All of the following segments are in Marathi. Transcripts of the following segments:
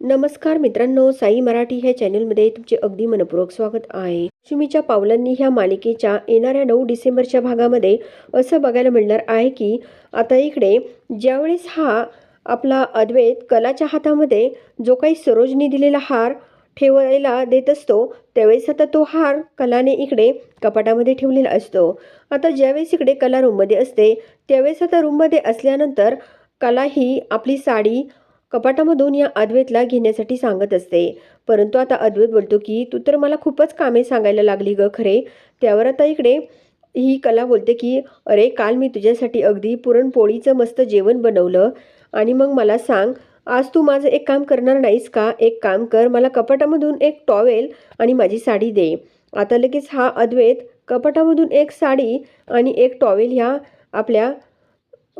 नमस्कार मित्रांनो साई मराठी ह्या चॅनलमध्ये तुमचे अगदी मनपूर्वक स्वागत आहे. लक्ष्मीच्या पावलांनी ह्या मालिकेच्या येणाऱ्या नऊ डिसेंबरच्या भागामध्ये असं बघायला मिळणार आहे की आता इकडे ज्यावेळेस हा आपला अद्वैत कलाच्या हातामध्ये जो काही सरोजनी दिलेला हार ठेवायला देत असतो त्यावेळेस आता तो हार कलाने इकडे कपाटामध्ये ठेवलेला असतो. आता ज्यावेळेस इकडे कला रूममध्ये असते त्यावेळेस आता रूममध्ये असल्यानंतर कला ही आपली साडी कपाटामधून या अद्वैतला घेण्यासाठी सांगत असते. परंतु आता अद्वैत बोलतो की तू तर मला खूपच कामे सांगायला लागली ग खरे. त्यावर आता इकडे ही कला बोलते की अरे काल मी तुझ्यासाठी अगदी पुरणपोळीचं मस्त जेवण बनवलं आणि मग मला सांग आज तू माझं एक काम करणार नाहीस का? एक काम कर मला कपाटामधून एक टॉवेल आणि माझी साडी दे. आता लगेच हा अद्वैत कपाटामधून एक साडी आणि एक टॉवेल ह्या आपल्या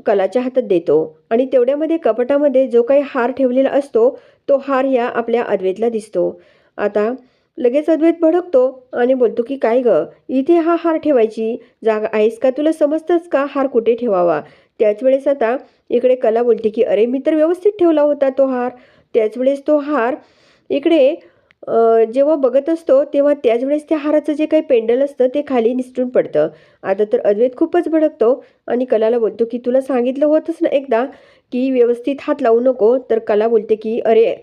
कलाच्या हातात देतो. आणि तेवढ्यामध्ये कपाटामध्ये जो काही हार ठेवलेला असतो तो हार या आपल्या अद्वैतला दिसतो. आता लगेच अद्वैत भडकतो आणि बोलतो की काय ग? इथे हा हार ठेवायची जागा आहेस का? तुला समजतंच का हार कुठे ठेवावा? त्याच वेळेस आता इकडे कला बोलते की अरे मी तर व्यवस्थित ठेवला होता तो हार. त्याच वेळेस तो हार इकडे जेव्हा बघत असतो तेव्हा त्याच वेळेस त्या हाराचं जे काही पेंडल असतं ते खाली निसटून पडतं. आता तर अद्वैत खूपच भडकतो आणि कलाला बोलतो की तुला सांगितलं होतंच ना एकदा की व्यवस्थित हात लावू नको. तर कला बोलते की अरे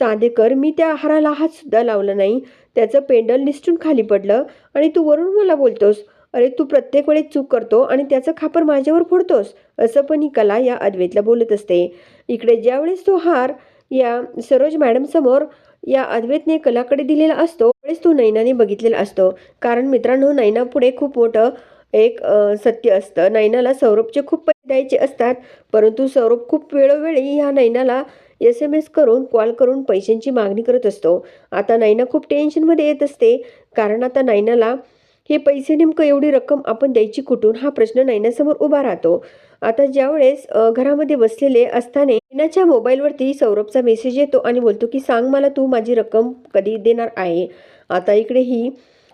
चांदेकर मी त्या हाराला हातसुद्धा लावला नाही. त्याचं पेंडल निसटून खाली पडलं आणि तू वरून मला बोलतोस. अरे तू प्रत्येक वेळेस चूक करतो आणि त्याचं खापर माझ्यावर फोडतोस. असं पण ही कला या अद्वैतला बोलत असते. इकडे ज्यावेळेस तो हार या सरोज मॅडम समोर या अद्वैतने कलाकडे दिलेला असतो. त्यावेळेस तो नैनाने बघितलेला असतो. कारण मित्रांनो नैना पुढे खूप मोठं एक सत्य असतं. नैनाला सौरभचे खूप पैसे द्यायचे असतात. परंतु सौरभ खूप वेळोवेळी ह्या नैनाला एस एम एस करून कॉल करून पैशांची मागणी करत असतो. आता नैना खूप टेन्शनमध्ये येत असते. कारण आता नैनाला हे पैसे नेमकं एवढी रक्कम आपण द्यायची कुठून? हा प्रश्न नैनासमोर उभा राहतो. आता ज्यावेळेस घरामध्ये बसलेले असताना नैनाच्या मोबाईलवरती सौरभचा मेसेज येतो आणि बोलतो की सांग मला तू माझी रक्कम कधी देणार आहे? आता इकडे ही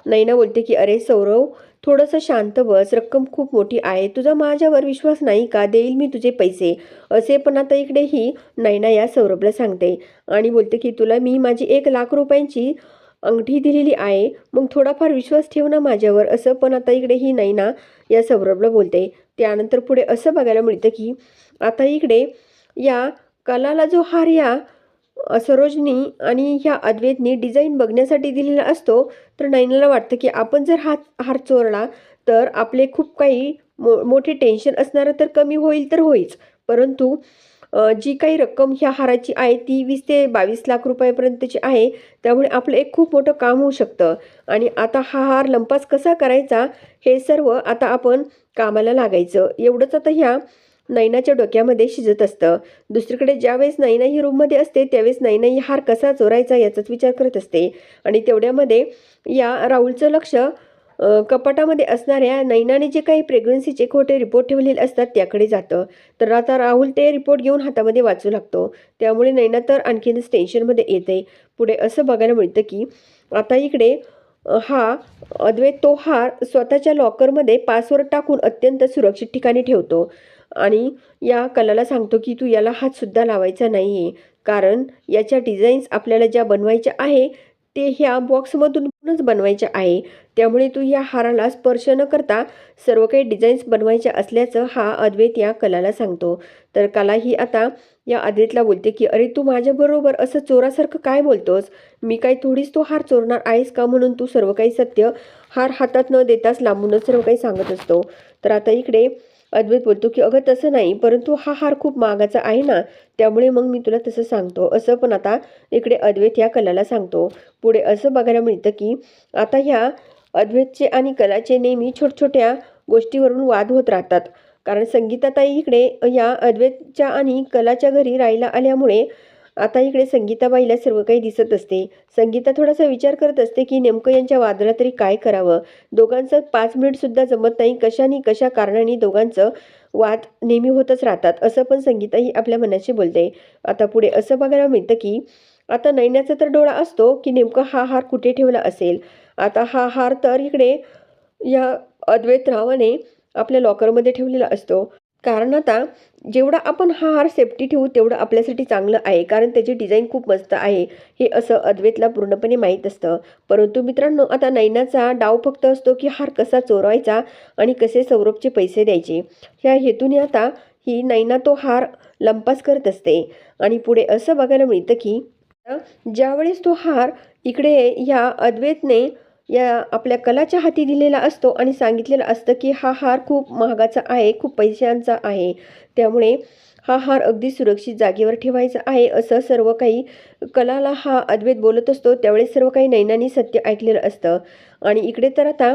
नैना बोलते की अरे सौरव थोडंसं शांत बस. रक्कम खूप मोठी आहे. तुझा माझ्यावर विश्वास नाही का? देईल मी तुझे पैसे. असे पण आता इकडे ही नैना या सौरभला सांगते आणि बोलते की तुला मी माझी एक लाख रुपयांची अंगठी दिलेली आहे. मग थोडाफार विश्वास ठेव ना माझ्यावर. असं पण आता इकडे ही नैना या सौरभला बोलते. त्यानंतर पुढे असं बघायला मिळतं की आता इकडे या कलाला जो हार या सरोजनी आणि ह्या अद्वैतनी डिझाईन बघण्यासाठी दिलेला असतो तर नैनाला वाटतं की आपण जर हा हार चोरला तर आपले खूप काही मो मोठे टेन्शन असणारं तर कमी होईल तर होईच. परंतु जी काही रक्कम ह्या हाराची आहे ती वीस ते बावीस लाख रुपयापर्यंतची आहे. त्यामुळे आपलं एक खूप मोठं काम होऊ शकतं. आणि आता हा हार लंपास कसा करायचा हे सर्व आता आपण कामाला लागायचं. एवढंच आता ह्या नैनाच्या डोक्यामध्ये शिजत असतं. दुसरीकडे ज्यावेळेस नैना ही रूममध्ये असते त्यावेळेस नैना ही हार कसा चोरायचा याचाच विचार करत असते. आणि तेवढ्यामध्ये या राहुलचं लक्ष कपाटामध्ये असणाऱ्या नैनाने जे काही प्रेग्नन्सीचे खोटे रिपोर्ट ठेवलेले असतात त्याकडे जातं. तर आता राहुल ते रिपोर्ट घेऊन हातामध्ये वाचू लागतो. त्यामुळे नैना तर आणखीनच टेन्शनमध्ये येते. पुढे असं बघायला मिळतं की आता इकडे हा अद्वैत तो हार स्वतःच्या लॉकरमध्ये पासवर्ड टाकून अत्यंत सुरक्षित ठिकाणी ठेवतो. आणि या कलाला सांगतो की तू याला हातसुद्धा लावायचा नाही आहे कारण याच्या डिझाईन्स आपल्याला ज्या बनवायच्या आहे ते ह्या बॉक्समधून बनवायच्या आहे. त्यामुळे तू या हाराला स्पर्श न करता सर्व काही डिझाईन्स बनवायच्या असल्याचं हा अद्वैत या कलाला सांगतो. तर कला ही आता या अद्वैतला बोलते की अरे तू माझ्याबरोबर असं चोरासारखं काय बोलतोस? मी काय थोडीच तो हार चोरणार आहेस का म्हणून तू सर्व काही सत्य हार हातात न देताच लांबूनच सर्व काही सांगत असतो? तर आता इकडे अद्वैत बोलतो की अगं तसं नाही परंतु हा हार खूप महागाचा आहे ना त्यामुळे मग मी तुला तसं सांगतो. असं पण आता इकडे अद्वैत या कलाला सांगतो. पुढे असं बघायला मिळतं की आता ह्या अद्वैतचे आणि कलाचे नेहमी छोट्या गोष्टीवरून वाद होत राहतात. कारण संगीताताई इकडे या अद्वैतच्या आणि कलाच्या घरी राहायला आल्यामुळे आता इकडे संगीताबाईला सर्व काही दिसत असते. संगीता थोडासा विचार करत असते की नेमकं यांच्या वादला तरी काय करावं? दोघांचं पाच मिनिटसुद्धा जमत नाही. कशानी कशा कारणाने दोघांचं वाद नेहमी होतच राहतात? असं पण संगीता ही आपल्या मनाशी बोलते. आता पुढे असं बघायला मिळतं की आता नैन्याचा तर डोळा असतो की नेमकं हा हार कुठे ठेवला असेल? आता हा हार तर इकडे या अद्वैत रावाने आपल्या लॉकरमध्ये ठेवलेला असतो. कारण आता जेवढा आपण हा हार सेफ्टी ठेवू तेवढं आपल्यासाठी चांगलं आहे. कारण त्याची डिझाईन खूप मस्त आहे. हे असं अद्वैतला पूर्णपणे माहीत असतं. परंतु मित्रांनो आता नैनाचा डाव फक्त असतो की हार कसा चोरवायचा आणि कसे सौरभचे पैसे द्यायचे. ह्या हेतूने आता ही नैना तो हार लंपास करत असते. आणि पुढे असं बघायला मिळतं की ज्यावेळेस तो हार इकडे ह्या अद्वैतने या आपल्या कलाच्या हाती दिलेला असतो आणि सांगितलेलं असतं की हा हार खूप महागाचा आहे खूप पैशांचा आहे. त्यामुळे हा हार अगदी सुरक्षित जागेवर ठेवायचा आहे असं सर्व काही कलाला हा अद्वैत बोलत असतो. त्यावेळेस सर्व काही नैनानी सत्य ऐकलेलं असतं. आणि इकडे तर आता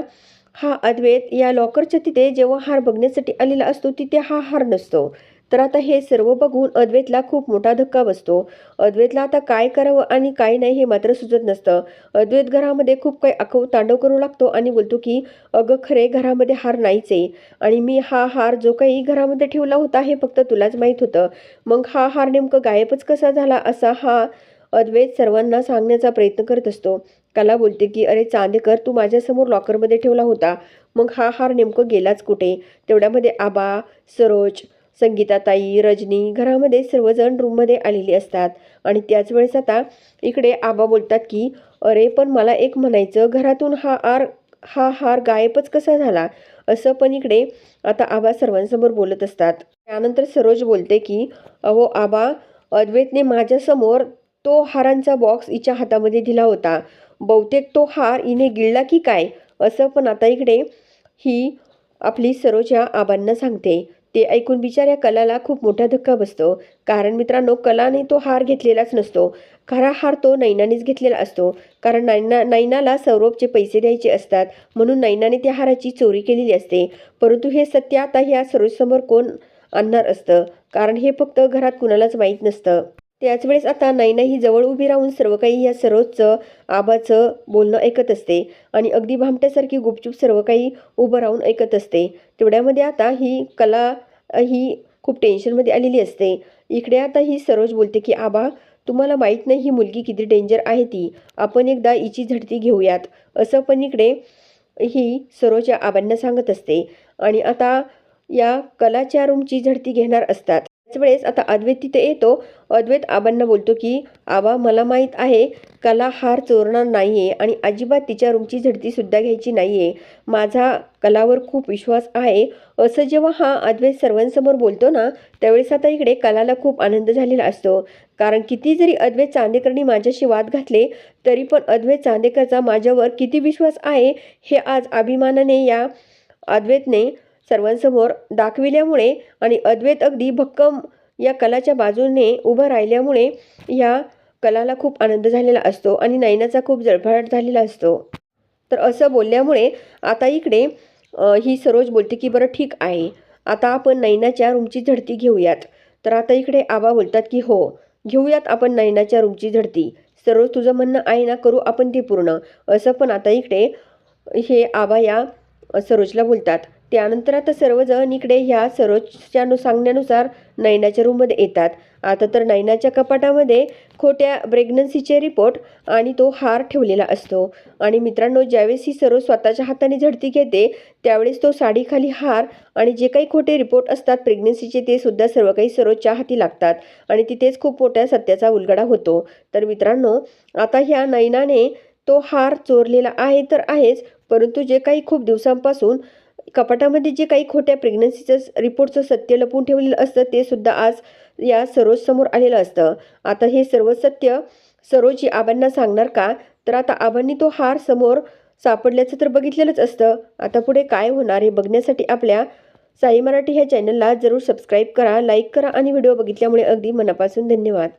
हा अद्वैत या लॉकरच्या तिथे जेव्हा हार बघण्यासाठी आलेला असतो तिथे हा हार नसतो. तर आता हे सर्व बघून अद्वैतला खूप मोठा धक्का बसतो. अद्वैतला आता काय करावं आणि काय नाही हे मात्र सुचत नसतं. अद्वैत घरामध्ये खूप काही अखव तांडव करू लागतो आणि बोलतो की अगं खरे घरामध्ये हार नाहीच आहे. आणि मी हा हार जो काही घरामध्ये ठेवला होता हे फक्त तुलाच माहीत होतं. मग हा हार नेमकं गायबच कसा झाला असा हा अद्वैत सर्वांना सांगण्याचा प्रयत्न करत असतो. कला बोलते की अरे चांदेकर तू माझ्यासमोर लॉकरमध्ये ठेवला होता. मग हा हार नेमकं गेलाच कुठे? तेवढ्यामध्ये आबा सरोज संगीताताई रजनी घरामध्ये सर्वजण रूममध्ये आलेली असतात. आणि त्याच वेळेस आता इकडे आबा बोलतात की अरे पण मला एक म्हणायचं घरातून हा आर हा हार गायबच कसा झाला? असं पण इकडे आता आबा सर्वांसमोर बोलत असतात. त्यानंतर सरोज बोलते की अहो आबा अद्वैतने माझ्यासमोर तो हारांचा बॉक्स हिच्या हातामध्ये दिला होता. बहुतेक तो हार हिने गिळला की काय? असं पण आता इकडे ही आपली सरोज या आबांना सांगते. ते ऐकून बिचाऱ्या कलाला खूप मोठा धक्का बसतो. कारण मित्रांनो कलाने तो हार घेतलेलाच नसतो. खरा हार तो नैनानेच घेतलेला असतो. कारण नैना नैनाला सौरभचे पैसे द्यायचे असतात. म्हणून नैनाने त्या हाराची चोरी केलेली असते. परंतु हे सत्य आता ह्या सरोजसमोर कोण आणणार असतं? कारण हे फक्त घरात कुणालाच माहीत नसतं. त्याच वेळेस आता नैना ही जवळ उभी राहून सर्व काही या सरोजचं आबाचं बोलणं ऐकत असते आणि अगदी भामट्यासारखी गुपचूप सर्व काही उभं राहून ऐकत असते. तेवढ्यामध्ये आता ही कला ही खूप टेन्शनमध्ये आलेली असते. इकडे आता ही सरोज बोलते की आबा तुम्हाला माहीत नाही ही मुलगी किती डेंजर आहे ती. आपण एकदा हिची झडती घेऊयात. असं पण इकडे ही सरोज या आबांना सांगत असते. आणि आता या कलाच्या रूमची झडती घेणार असतात. वेळेस आता अद्वैत तिथे येतो. अद्वैत आबांना बोलतो की आबा मला माहीत आहे कला हार चोरणार नाही आहे आणि अजिबात तिच्या रूमची झडतीसुद्धा घ्यायची नाही आहे माझा कलावर खूप विश्वास आहे. असं जेव्हा हा अद्वैत सर्वांसमोर बोलतो ना त्यावेळेस आता इकडे कलाला खूप आनंद झालेला असतो. कारण किती जरी अद्वैत चांदेकरनी माझ्याशी वाद घातले तरी पण अद्वैत चांदेकरचा माझ्यावर किती विश्वास आहे हे आज अभिमानाने या अद्वैतने सर्वांसमोर दाखविल्यामुळे आणि अद्वैत अगदी भक्कम या कलाच्या बाजूने उभं राहिल्यामुळे या कलाला खूप आनंद झालेला असतो आणि नयनाचा खूप जळफळाट झालेला असतो. तर असं बोलल्यामुळे आता इकडे ही सरोज बोलते की बरं ठीक आहे. आता आपण नैनाच्या रूमची झडती घेऊयात. तर आता इकडे आबा बोलतात की हो घेऊयात आपण नैनाच्या रूमची झडती. सरोज तुझं म्हणणं आहे ना करू आपण ते पूर्ण. असं पण आता इकडे हे आबा या सरोजला बोलतात. त्यानंतर आता सर्वजण इकडे ह्या सरोजच्या नु सांगण्यानुसार नैनाच्या रूममध्ये येतात. आता तर नैनाच्या कपाटामध्ये खोट्या प्रेग्नन्सीचे रिपोर्ट आणि तो हार ठेवलेला असतो. आणि मित्रांनो ज्यावेळेस ही सरोज स्वतःच्या हाताने झडती घेते त्यावेळेस तो साडीखाली हार आणि जे काही खोटे रिपोर्ट असतात प्रेग्नन्सीचे ते सुद्धा सर्व काही सरोजच्या हाती लागतात. आणि तिथेच खूप मोठ्या सत्याचा उलगडा होतो. तर मित्रांनो आता ह्या नैनाने तो हार चोरलेला आहे तर आहेच परंतु जे काही खूप दिवसांपासून कपाटामध्ये जे काही खोट्या प्रेग्नन्सीचं रिपोर्टचं सत्य लपून ठेवलेलं असतं ते सुद्धा आज या सरोज समोर आलेलं असतं. आता हे सर्व सत्य सरोज आबांना सांगणार का? तर आता आबांनी तो हार समोर सापडल्याचं तर बघितलेलंच असतं. आता पुढे काय होणार हे बघण्यासाठी आपल्या साई मराठी ह्या चॅनलला जरूर सबस्क्राईब करा लाईक करा आणि व्हिडिओ बघितल्यामुळे अगदी मनापासून धन्यवाद.